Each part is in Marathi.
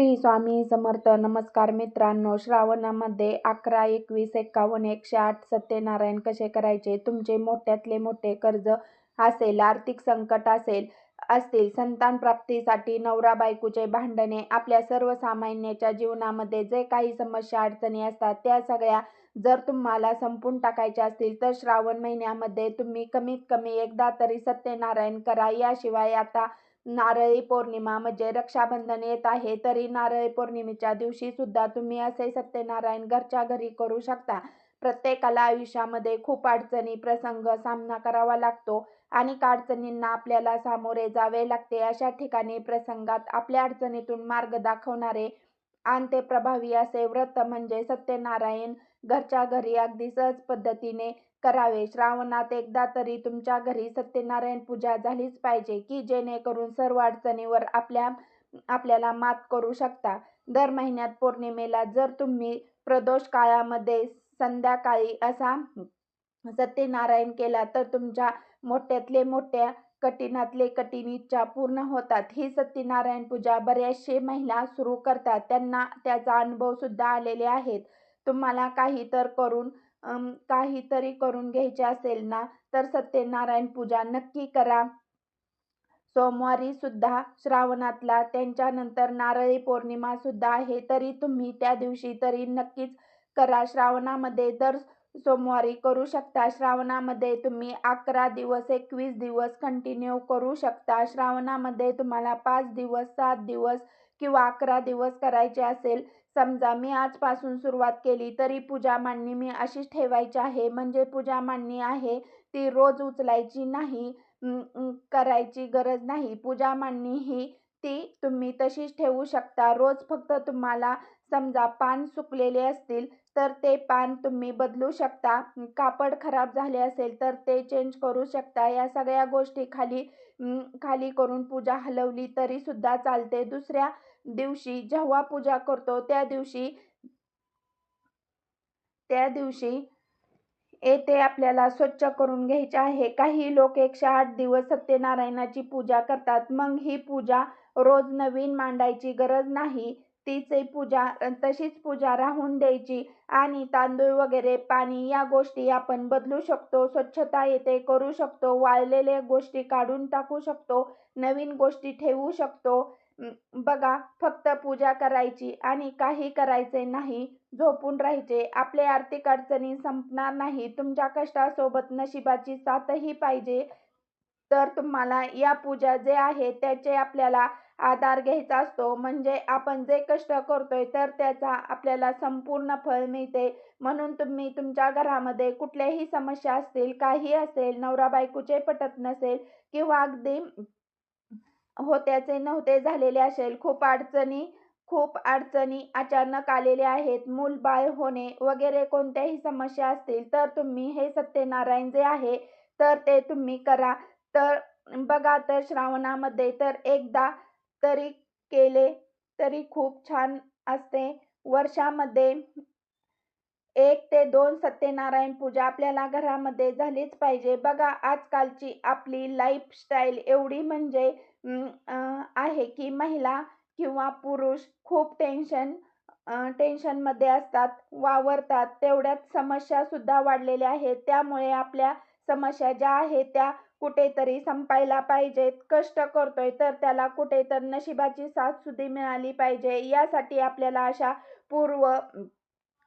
श्री स्वामी समर्थ. नमस्कार मित्रांनो श्रावणामध्ये अकरा एकवीस एकावन्न एकशे आठ सत्यनारायण कसे करायचे? तुमचे मोठ्यातले मोठे कर्ज असेल आर्थिक संकट असेल असतील संतान प्राप्तीसाठी नवरा बायकोचे भांडणे आपल्या सर्वसामान्याच्या जीवनामध्ये जे काही समस्या अडचणी असतात त्या सगळ्या जर तुम्हाला संपून टाकायच्या असतील तर श्रावण महिन्यामध्ये तुम्ही कमीत कमी एकदा तरी सत्यनारायण करा. याशिवाय आता नारळी पौर्णिमा म्हणजे रक्षाबंधन येत आहे तरी नारळी पौर्णिमेच्या दिवशी सुद्धा तुम्ही असे सत्यनारायण घरच्या घरी करू शकता. प्रत्येकाला आयुष्यामध्ये खूप अडचणी प्रसंग सामना करावा लागतो आणि अडचणींना आपल्याला सामोरे जावे लागते. अशा ठिकाणी प्रसंगात आपल्या अडचणीतून मार्ग दाखवणारे आणि ते प्रभावी असे व्रत म्हणजे सत्यनारायण घरच्या घरी अगदी सहज पद्धतीने करावे. श्रावणात एकदा तरी तुमच्या घरी सत्यनारायण पूजा झालीच पाहिजे की जेणेकरून सर्व अडचणीवर आपल्या आपल्याला मात करू शकता. दर महिन्यात पौर्णिमेला जर तुम्ही प्रदोष काळामध्ये संध्याकाळी असा सत्यनारायण केला तर तुमच्या मोठ्यातले मोठ्या कठीणातले कठीण इच्छा पूर्ण होतात. ही सत्यनारायण पूजा बऱ्याचशे महिला सुरू करतात. त्यांना त्याचा अनुभव सुद्धा आलेले आहेत. तुम्हाला काही तर करून काहीतरी करून घ्यायचे असेल ना तर सत्यनारायण पूजा नक्की करा. सोमवारी सुद्धा श्रावणातला त्यांच्यानंतर नारळी पौर्णिमा सुद्धा आहे तरी तुम्ही त्या दिवशी तरी नक्कीच करा. श्रावणामध्ये दर सोमवारी करू शकता. श्रावणामध्ये तुम्ही अकरा दिवस एकवीस दिवस कंटिन्यू करू शकता. श्रावणामध्ये तुम्हाला पाच दिवस सात दिवस किंवा अकरा दिवस करायचे असेल. समजा मी आजपासून सुरुवात केली तरी पूजा मांडणी मी अशीच ठेवायची आहे. म्हणजे पूजा मांडणी आहे ती रोज उचलायची नाही करायची गरज नाही. पूजा मांडणी ही ती तुम्ही तशीच ठेवू शकता. रोज फक्त तुम्हाला समजा पान सुकलेले असतील तर ते पान तुम्ही बदलू शकता. कापड खराब झाले असेल तर ते चेंज करू शकता. या सगळ्या गोष्टी खाली खाली करून पूजा हलवली तरी सुद्धा चालते. दुसऱ्या दिवशी जेव्हा पूजा करतो त्या दिवशी त्या दिवशी येथे आपल्याला स्वच्छ करून घ्यायचे आहे. काही लोक एकशे आठ दिवस सत्यनारायणाची पूजा करतात. मग ही पूजा रोज नवीन मांडायची गरज नाही. तिचे पूजा तशीच पूजा राहून द्यायची. आणि तांदूळ वगैरे पाणी या गोष्टी आपण बदलू शकतो स्वच्छता येते करू शकतो वाळलेल्या गोष्टी काढून टाकू शकतो नवीन गोष्टी ठेवू शकतो. बघा फक्त पूजा करायची आणि काही करायचे नाही झोपून राहायचे. आपले आर्थिक अडचणी संपणार नाही. तुमच्या कष्टासोबत नशिबाची साथही पाहिजे. तर तुम्हाला या पूजा जे आहे त्याचे आपल्याला आधार घ्यायचा असतो. म्हणजे आपण जे कष्ट करतोय तर त्याचा आपल्याला संपूर्ण फळ मिळते. म्हणून तुम्ही तुमच्या घरामध्ये कुठल्याही समस्या असतील काही असेल नवरा बायकोचे पटत नसेल किंवा अगदी होत्याचे नव्हते झालेले असेल खूप अडचणी खूप अडचणी अचानक आलेल्या आहेत. मूल बाळ होणे वगैरे कोणत्याही समस्या असतील तर तुम्ही हे सत्यनारायण जे आहे तर ते तुम्ही करा. तर बघा तर श्रावणामध्ये तर एकदा तरी केले तरी खूप छान असते. वर्षामध्ये एक ते दोन सत्यनारायण पूजा आपल्याला घरामध्ये झालीच पाहिजे. बघा आजकालची आपली लाईफस्टाईल एवढी म्हणजे आहे की महिला किंवा पुरुष खूप टेन्शन टेन्शनमध्ये असतात वावरतात. तेवढ्याच समस्यासुद्धा वाढलेल्या आहेत. त्यामुळे आपल्या समस्या ज्या आहेत त्या कुठेतरी संपायला पाहिजेत. कष्ट करतोय तर त्याला कुठे तर नशिबाची साथ सुद्धा मिळाली पाहिजे. यासाठी आपल्याला अशा पूर्व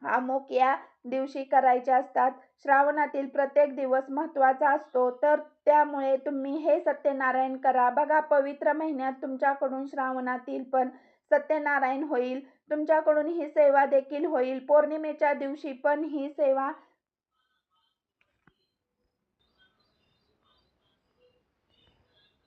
अमुक या दिवशी करायच्या असतात. श्रावणातील प्रत्येक दिवस महत्त्वाचा असतो. तर त्यामुळे तुम्ही हे सत्यनारायण करा. बघा पवित्र महिन्यात तुमच्याकडून श्रावणातील पण सत्यनारायण होईल. तुमच्याकडून ही सेवा देखील होईल. पौर्णिमेच्या दिवशी पण ही सेवा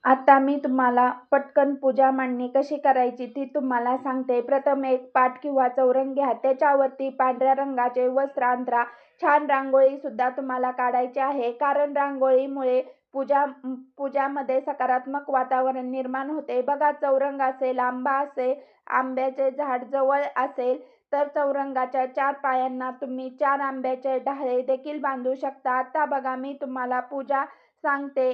आता मी तुम्हाला पटकन पूजा मांडणी कशी करायची ती तुम्हाला सांगते. प्रथम एक पाट किंवा चौरंग घ्या. त्याच्यावरती पांढऱ्या रंगाचे वस्त्र अंतरा. छान रांगोळी सुद्धा तुम्हाला काढायची आहे. कारण रांगोळीमुळे पूजा पूजामध्ये सकारात्मक वातावरण निर्माण होते. बघा चौरंग असेल आंबा असेल आंब्याचे झाड जवळ असेल तर चौरंगाच्या चार पायांना तुम्ही चार आंब्याचे ढाळे देखील बांधू शकता. आता बघा मी तुम्हाला पूजा सांगते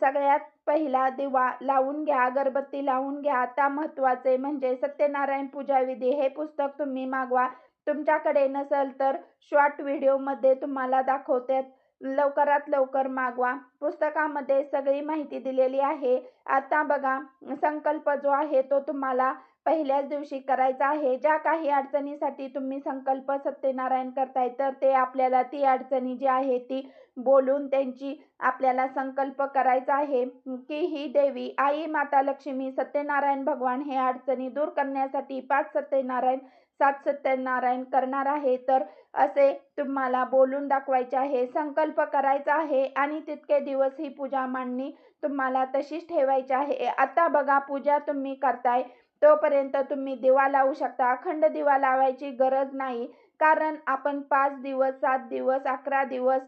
सगळ्यात पहिला दिवा लावून घ्या अगरबत्ती लावून घ्या. आता महत्त्वाचे म्हणजे सत्यनारायण पूजा विधी. हे पुस्तक तुम्ही मागवा. तुमच्याकडे नसेल तर शॉर्ट व्हिडिओमध्ये तुम्हाला दाखवते. लवकरात लवकर मागवा. पुस्तकामध्ये सगळी माहिती दिलेली आहे. आता बघा संकल्प जो आहे तो तुम्हाला पहिल्याच दिवशी करायचा आहे. ज्या काही अडचणीसाठी तुम्ही संकल्प सत्यनारायण करताय तर ते आपल्याला ती अडचणी जी आहे ती बोलून त्यांची आपल्याला संकल्प करायचा आहे. की ही देवी आई माता लक्ष्मी सत्यनारायण भगवान हे अडचणी दूर करण्यासाठी पाच सत्यनारायण सात सत्यनारायण करणार आहे. तर असे तुम्हाला बोलून दाखवायचे आहे. संकल्प करायचा आहे आणि तितके दिवस ही पूजा मांडणी तुम्हाला तशीच ठेवायची आहे. आता बघा पूजा तुम्ही करताय. तोपर्यंत तुम्ही दिवा लावू शकता. अखंड दिवा लावायची गरज नाही. कारण आपण पाच दिवस सात दिवस अकरा दिवस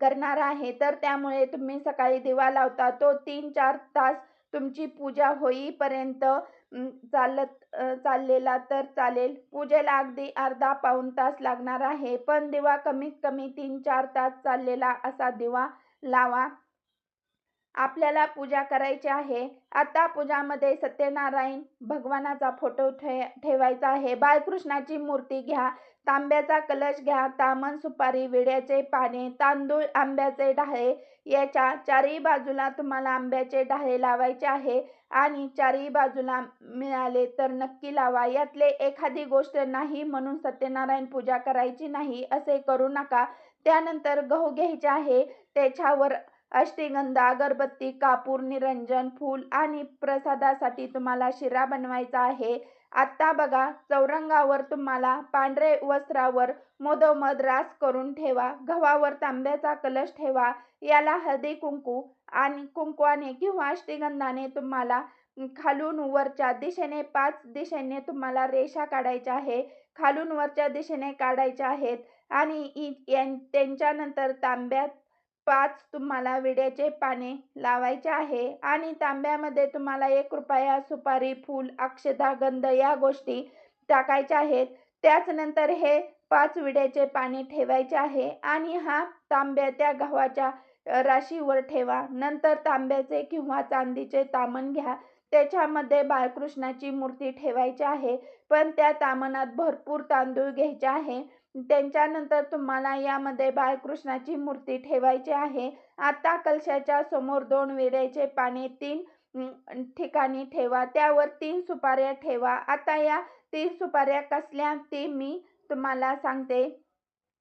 करणार आहे. तर त्यामुळे तुम्ही सकाळी दिवा लावता. तो तीन चार तास तुमची पूजा होईपर्यंत चालत चाललेला तर चालेल. पूजेला अगदी अर्धा पाऊण तास लागणार आहे. पण दिवा कमीत कमी तीन चार तास चाललेला असा दिवा लावा. आपल्याला पूजा करायची आहे. आता पूजामध्ये सत्यनारायण भगवानाचा फोटो ठे ठेवायचा आहे. बाळकृष्णाची मूर्ती घ्या. तांब्याचा कलश घ्या. तामन सुपारी विड्याचे पाने तांदूळ आंब्याचे ढाळे. याच्या चारही बाजूला तुम्हाला आंब्याचे डहाळे लावायचे आहे. आणि चारही बाजूला मिळाले तर नक्की लावा. यातले एखादी गोष्ट नाही म्हणून सत्यनारायण पूजा करायची नाही असे करू नका. त्यानंतर गहू घ्यायचे आहे. त्याच्यावर अष्टीगंध अगरबत्ती कापूर निरंजन फूल आणि प्रसादासाठी तुम्हाला शिरा बनवायचा आहे. आत्ता बघा चौरंगावर तुम्हाला पांढरे वस्त्रावर मधोमध रास करून ठेवा. गव्हावर तांब्याचा कलश ठेवा. याला हळदी कुंकू आणि कुंकवाने किंवा अष्टीगंधाने तुम्हाला खालून वरच्या दिशेने पाच दिशेने तुम्हाला रेषा काढायच्या आहे. खालून वरच्या दिशेने काढायच्या आहेत आणि त्यांच्यानंतर तांब्यात पाच तुम्हाला विड्याचे पाने लावायचे आहे आणि तांब्यामध्ये तुम्हाला एक रुपया सुपारी फूल अक्षता गंध या गोष्टी टाकायच्या आहेत. त्याचनंतर हे पाच विड्याचे पाने ठेवायचे आहे आणि हा तांब्या त्या गव्हाच्या राशीवर ठेवा. नंतर तांब्याचे किंवा चांदीचे तामण घ्या. त्याच्यामध्ये बाळकृष्णाची मूर्ती ठेवायची आहे. पण त्या तामणात भरपूर तांदूळ घ्यायचे आहे. त्यांच्यानंतर तुम्हाला यामध्ये बाळकृष्णाची मूर्ती ठेवायची आहे. आता कलशाच्या समोर दोन विड्याचे पाने तीन ठिकाणी ठेवा. त्यावर तीन सुपाऱ्या ठेवा. आता या तीन सुपाऱ्या कसल्या ती मी तुम्हाला सांगते.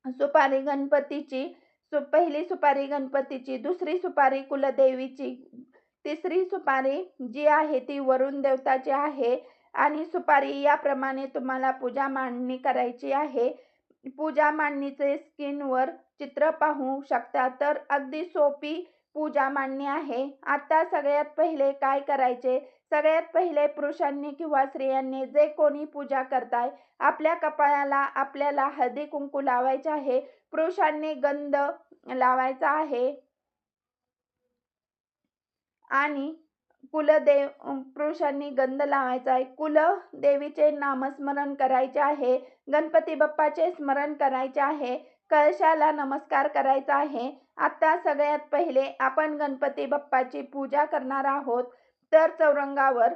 सुपारी गणपतीची सु पहिली सुपारी गणपतीची दुसरी सुपारी कुलदेवीची तिसरी सुपारी जी आहे ती वरुण देवताची आहे. आणि सुपारी याप्रमाणे तुम्हाला पूजा मांडणी करायची आहे. पूजा मांडणीचे स्क्रीनवर चित्र पाहू शकता. तर अगदी सोपी पूजा मांडणी आहे. आता सगळ्यात पहिले काय करायचे? सगळ्यात पहिले पुरुषांनी किंवा स्त्रियांनी जे कोणी पूजा करताय आपल्या कपाळाला आपल्याला हळदी कुंकू लावायचे आहे. पुरुषांनी गंध लावायचा आहे. आणि कुलदेव पुरुषांनी गंध लावायचा. आहे कुलदेवीचे नामस्मरण करायचे आहे. गणपती बाप्पाचे स्मरण करायचे आहे. कळशाला नमस्कार करायचा आहे. आता सगळ्यात पहिले आपण गणपती बाप्पाची पूजा करणार आहोत. तर चौरंगावर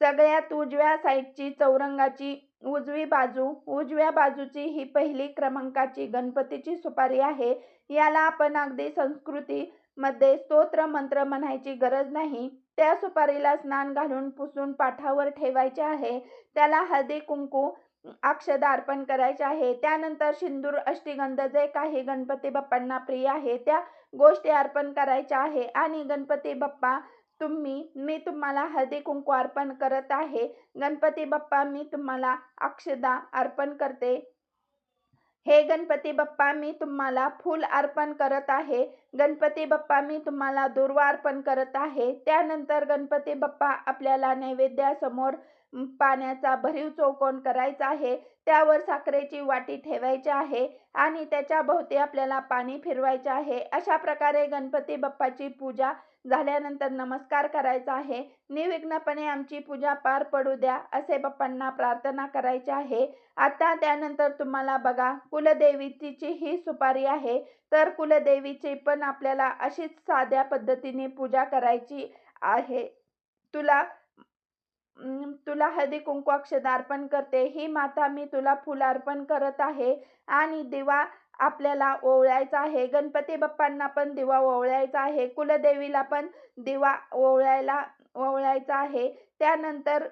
सगळ्यात उजव्या साईडची चौरंगाची उजवी बाजू उजव्या बाजूची ही पहिली क्रमांकाची गणपतीची सुपारी आहे. याला आपण अगदी संस्कृती मध्ये स्तोत्र मंत्र म्हणायची गरज नाही. त्या सुपारीला स्नान घालून पुसून पाठावर ठेवायचे आहे. त्याला हळदी कुंकू अक्षदा अर्पण करायचे आहे. त्यानंतर सिंदूर अष्टीगंध जे काही गणपती बाप्पांना प्रिय आहे त्या गोष्टी अर्पण करायच्या आहे. आणि गणपती बाप्पा तुम्ही मी तुम्हाला हळदी कुंकू अर्पण करत आहे. गणपती बाप्पा मी तुम्हाला अक्षदा अर्पण करते. हे गणपती बाप्पा मी तुम्हाला फूल अर्पण करत आहे. गणपती बाप्पा मी तुम्हाला दुर्वा अर्पण करत आहे. त्यानंतर गणपती बाप्पा आपल्याला नैवेद्यासमोर पाण्याचा भरीव चौकोन करायचा आहे. त्यावर साखरेची वाटी ठेवायची आहे आणि त्याच्या भोवती आपल्याला पाणी फिरवायचे आहे. अशा प्रकारे गणपती बाप्पाची पूजा झाल्यानंतर नमस्कार करायचा आहे. निर्विघ्नपणे आमची पूजा पार पडू द्या असे बाप्पांना प्रार्थना करायची आहे. आता त्यानंतर तुम्हाला बघा कुलदेवीची ही सुपारी आहे. तर कुलदेवीची पण आपल्याला अशीच साध्या पद्धतीने पूजा करायची आहे. तुला तुला हळदी कुंकू अक्षदा अर्पण करते. ही माता मी तुला फुल अर्पण करत आहे. आणि दिवा आपल्याला ओवळायचा आहे. गणपती बाप्पांना पण दिवा ओवळायचा आहे. कुलदेवीला पण दिवा ओवळायला ओवळायचा आहे. त्यानंतर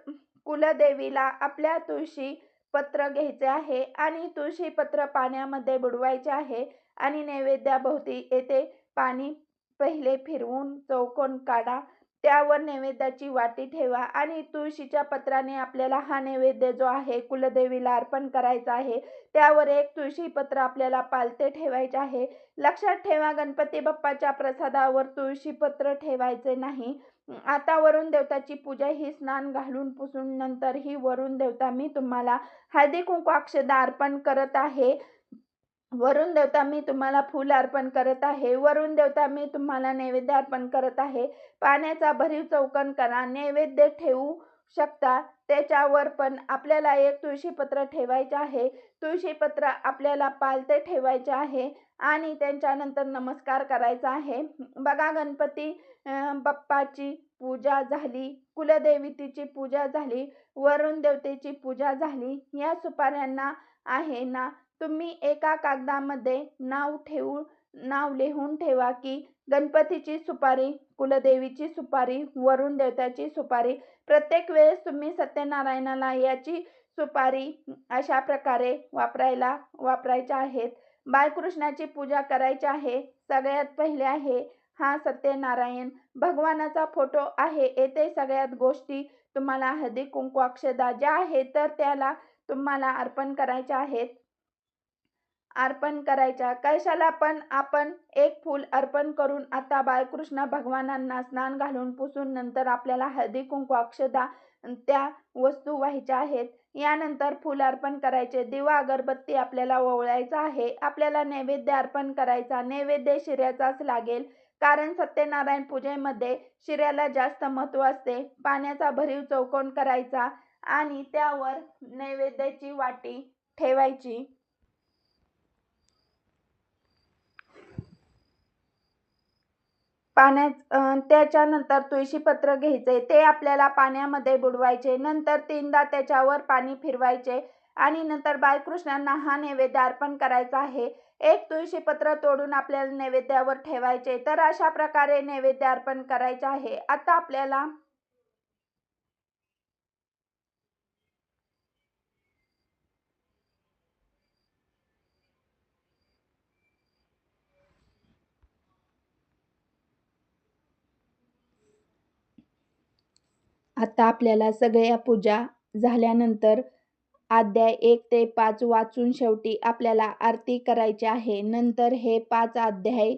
कुलदेवीला आपल्या तुळशी पत्र घ्यायचे आहे आणि तुळशी पत्र पाण्यामध्ये बुडवायचे आहे आणि नैवेद्याभोवती येथे पाणी पहिले फिरवून चौकोन काढा. त्यावर नैवेद्याची वाटी ठेवा आणि तुळशीच्या पत्राने आपल्याला हा नैवेद्य जो आहे कुलदेवीला अर्पण करायचा आहे त्यावर एक तुळशी पत्र आपल्याला पालते ठेवायचे आहे. लक्षात ठेवा गणपती बाप्पाच्या प्रसादावर तुळशी पत्र ठेवायचे नाही. आता वरुण देवताची पूजा ही स्नान घालून पुसून नंतर ही वरुण देवता मी तुम्हाला हळदी कुंकू अक्षदा अर्पण करत आहे. वरुण देवता मी तुम्हाला फूल अर्पण करत आहे. वरुण देवता मी तुम्हाला नैवेद्य अर्पण करत आहे. पाण्याचा भरीव चौकन करा. नैवेद्य ठेवू शकता. त्याच्यावर पण आपल्याला एक तुळशीपत्र ठेवायचे आहे. तुळशीपत्र आपल्याला पालते ठेवायचे आहे आणि त्यांच्यानंतर नमस्कार करायचा आहे. बघा गणपती बाप्पाची पूजा झाली कुलदेवीतीची पूजा झाली वरुण देवतेची पूजा झाली या सुपाऱ्यांना आहे ना तुम्ही एका कागदामध्ये नाव ठेवून नाव लिहून ठेवा की गणपतीची सुपारी कुलदेवीची सुपारी वरुण देवताची सुपारी. प्रत्येक वेळेस तुम्ही सत्यनारायणाला याची सुपारी अशा प्रकारे वापरायला वापरायच्या आहेत. बाळकृष्णाची पूजा करायची आहे. सगळ्यात पहिले आहे हा सत्यनारायण भगवानाचा फोटो आहे. येथे सगळ्यात गोष्टी तुम्हाला हळदी कुंकू अक्षदा ज्या आहेत तर त्याला तुम्हाला अर्पण करायच्या आहेत. अर्पण करायच्या. कैशाला पण आपण एक फूल अर्पण करून आता बाळकृष्ण भगवानांना स्नान घालून पुसून नंतर आपल्याला हळदी कुंकू अक्षदा त्या वस्तू व्हायच्या आहेत. यानंतर फूल अर्पण करायचे. दिवा अगरबत्ती आपल्याला ओवळायचा आहे. आपल्याला नैवेद्य अर्पण करायचा. नैवेद्य शिऱ्याचाच लागेल. कारण सत्यनारायण पूजेमध्ये शिऱ्याला जास्त महत्त्व असते. पाण्याचा भरीव चौकोन करायचा आणि त्यावर नैवेद्याची वाटी ठेवायची. पाण्यात त्याच्यानंतर तुळशीपत्र घ्यायचे ते आपल्याला पाण्यामध्ये बुडवायचे नंतर तीनदा त्याच्यावर पाणी फिरवायचे आणि नंतर बाळकृष्णांना हा नैवेद्य अर्पण करायचा आहे. एक तुळशीपत्र तोडून आपल्याला नैवेद्यावर ठेवायचे तर अशा प्रकारे नैवेद्य अर्पण करायचे आहे. आता आपल्याला आता आपल्याला सगळ्या पूजा झाल्यानंतर अध्याय एक ते पाच वाचून शेवटी आपल्याला आरती करायची आहे. नंतर हे पाच अध्याय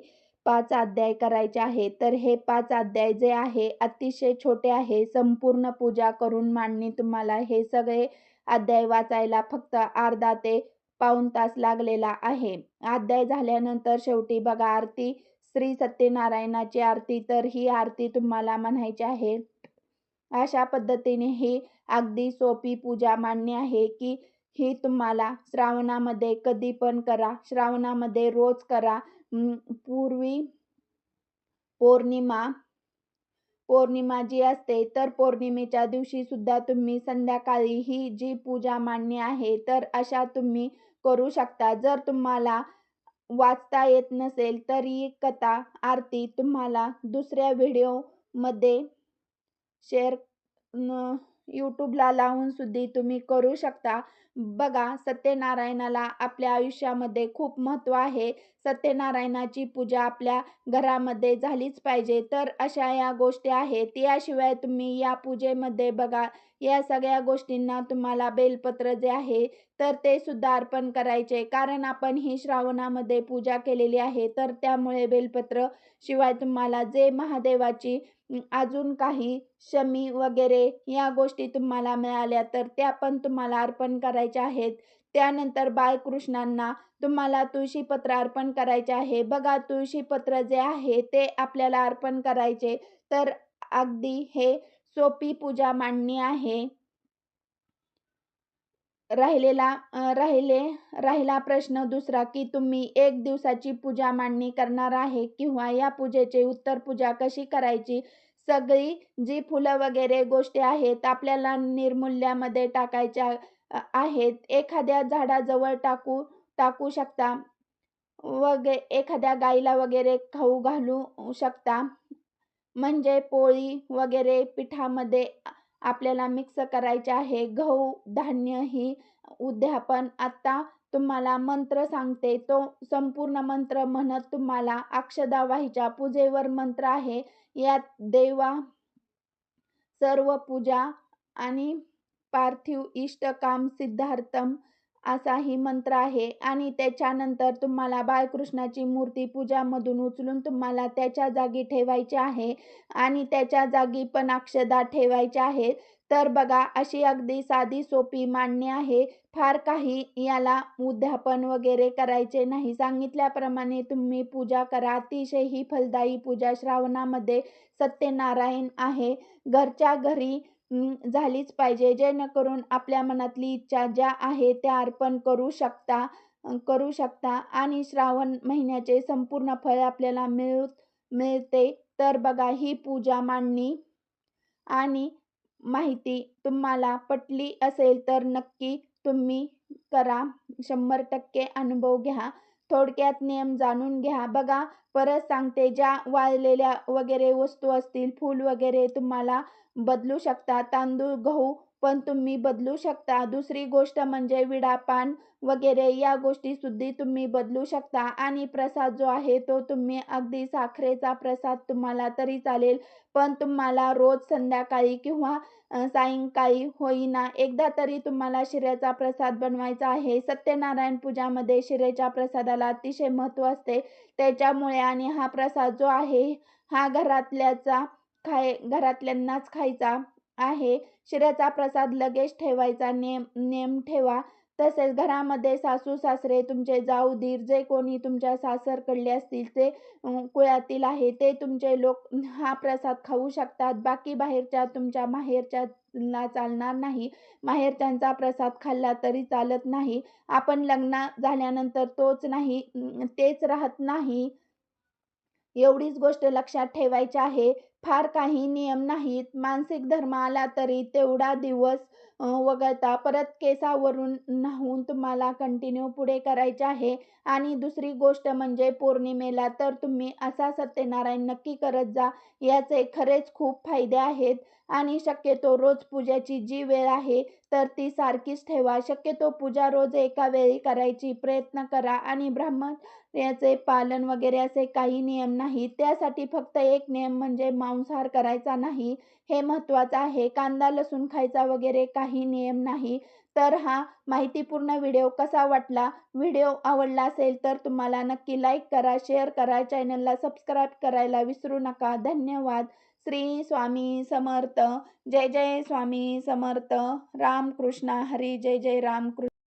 पाच अध्याय करायचे आहे. तर हे पाच अध्याय जे आहे अतिशय छोटे आहे. संपूर्ण पूजा करून मांडणी तुम्हाला हे सगळे अध्याय वाचायला फक्त अर्धा ते पाऊण तास लागलेला आहे. अध्याय झाल्यानंतर शेवटी बघा आरती श्री सत्यनारायणाची आरती. तर ही आरती तुम्हाला म्हणायची आहे. अशा पद्धतीने ही अगदी सोपी पूजा मान्य आहे की ही तुम्हाला श्रावणामध्ये कधी पण करा. श्रावणामध्ये रोज करा. पूर्वी पौर्णिमा पौर्णिमा जी असते तर पौर्णिमेच्या दिवशी सुद्धा तुम्ही संध्याकाळी ही जी पूजा मान्य आहे तर अशा तुम्ही करू शकता. जर तुम्हाला वाचता येत नसेल तर ही कथा आरती तुम्हाला दुसऱ्या व्हिडिओमध्ये शेअर यूट्यूबला लावून सुद्धा तुम्ही करू शकता. बघा सत्यनारायणाला आपल्या आयुष्यामध्ये खूप महत्त्व आहे. सत्यनारायणाची पूजा आपल्या घरामध्ये झालीच पाहिजे. तर अशा या गोष्टी आहेत. याशिवाय तुम्ही या पूजेमध्ये बघा या सगळ्या गोष्टींना तुम्हाला बेलपत्र जे आहे तर ते सुद्धा अर्पण करायचे. कारण आपण ही श्रावणामध्ये पूजा केलेली आहे तर त्यामुळे बेलपत्र शिवाय तुम्हाला जे महादेवाची अजून काही शमी वगैरे या गोष्टी तुम्हाला मिळाल्या तर त्या पण तुम्हाला अर्पण करायच्या आहेत. त्यानंतर बाळकृष्णांना तुम्हाला तुळशीपत्र अर्पण करायचे आहे. बघा तुळशीपत्र जे आहे ते आपल्याला अर्पण करायचे. तर अगदी हे सोपी पूजा मांडणी आहे. राहिलेला राहिले राहिला प्रश्न दुसरा की तुम्ही एक दिवसाची पूजा मांडणी करणार आहे किंवा या पूजेचे उत्तर पूजा कशी करायची? सगळी जी फुलं वगैरे गोष्टी आहेत आपल्याला निर्मूल्यामध्ये टाकायच्या आहेत. एखाद्या झाडाजवळ टाकू टाकू शकता. वगे एखाद्या गाईला वगैरे खाऊ घालू शकता. म्हणजे पोळी वगैरे पिठामध्ये आपल्याला मिक्स करायचे आहे. गहू धान्य ही उद्या पण आता तुम्हाला मंत्र सांगते. तो संपूर्ण मंत्र म्हणत तुम्हाला अक्षदावाहीच्या पूजेवर मंत्र आहे. यात देवा सर्व पूजा आणि पार्थिव इष्टकाम सिद्धार्थम असाही मंत्र आहे. आणि त्याच्यानंतर तुम्हाला बाळकृष्णाची मूर्ती पूजामधून उचलून तुम्हाला त्याच्या जागी ठेवायची आहे. आणि त्याच्या जागी पण अक्षदा ठेवायच्या आहेत. तर बघा अशी अगदी साधी सोपी मांडणी आहे. फार काही याला उद्यापन वगैरे करायचे नाही. सांगितल्याप्रमाणे तुम्ही पूजा करा. अतिशय ही फलदायी पूजा श्रावणामध्ये सत्यनारायण आहे. घरच्या घरी झालीच पाहिजे. जेणेकरून आपल्या मनातली इच्छा ज्या आहे त्या अर्पण करू शकता करू शकता. आणि श्रावण महिन्याचे संपूर्ण फळ आपल्याला मिळ मिळते. तर बघा ही पूजा मांडणी आणि माहिती तुम्हाला पटली असेल तर नक्की तुम्ही करा. शंभर टक्के अनुभव घ्या. थोडक्यात नियम जाणून घ्या. बघा परत सांगते ज्या वाळलेल्या वगैरे वस्तू असतील फूल वगैरे तुम्हाला बदलू शकता तांदूळ गहू पण तुम्ही बदलू शकता. दुसरी गोष्ट म्हणजे विडापान वगैरे या गोष्टी सुद्धा तुम्ही बदलू शकता. आणि प्रसाद जो आहे तो तुम्ही अगदी साखरेचा प्रसाद तुम्हाला तरी चालेल. पण तुम्हाला रोज संध्याकाळी किंवा सायंकाळी होईना एकदा तरी तुम्हाला शिऱ्याचा प्रसाद बनवायचा आहे. सत्यनारायण पूजामध्ये शिरेच्या प्रसादाला अतिशय महत्त्व असते. त्याच्यामुळे आणि हा प्रसाद जो आहे हा घरातल्याचा खाय घरातल्यांनाच खायचा आहे. शिऱ्याचा प्रसाद लगेच ठेवायचा नेम नेम ठेवा. तसेच घरामध्ये सासू सासरे तुमचे जाऊ दीर जे कोणी तुमच्या सासरकडले असतील ते कुळातील आहे ते तुमचे लोक हा प्रसाद खाऊ शकतात. बाकी बाहेरच्या तुमच्या माहेरच्या चालणार नाही. माहेरच्यांचा प्रसाद खाल्ला तरी चालत नाही. आपण लग्न झाल्यानंतर तोच नाही तेच राहत नाही. एवढीच गोष्ट लक्षात ठेवायची आहे. फार काही नियम नाहीत. मानसिक धर्म आला तरी तेवढा दिवस वगळता परत केसावरून न्हावून तुम्हाला कंटिन्यू पुढे करायचे आहे. आणि दुसरी गोष्ट म्हणजे पौर्णिमेला तर तुम्ही असा सत्यनारायण नक्की करत जा याचे खरेच खूप फायदे आहेत. आणि शक्यतो रोज पूजाची जी वेळ आहे तर ती सारखीच ठेवा. शक्यतो पूजा रोज एका वेळी करायची. प्रयत्न करा आणि ब्राह्मणाचे पालन वगैरे असे काही नियम नाही. त्यासाठी फक्त एक नियम म्हणजे मांसाहार करायचा नाही. हे महत्त्वाचं आहे. कांदा लसूण खायचा वगैरे काही नियम नाही. तर हा माहितीपूर्ण व्हिडिओ कसा वाटला? व्हिडिओ आवडला असेल तर तुम्हाला नक्की लाईक करा शेअर करा चॅनलला सबस्क्राईब करायला विसरू नका. धन्यवाद. श्री स्वामी समर्थ जय जय स्वामी समर्थ रामकृष्ण हरी जय जय रामकृष्ण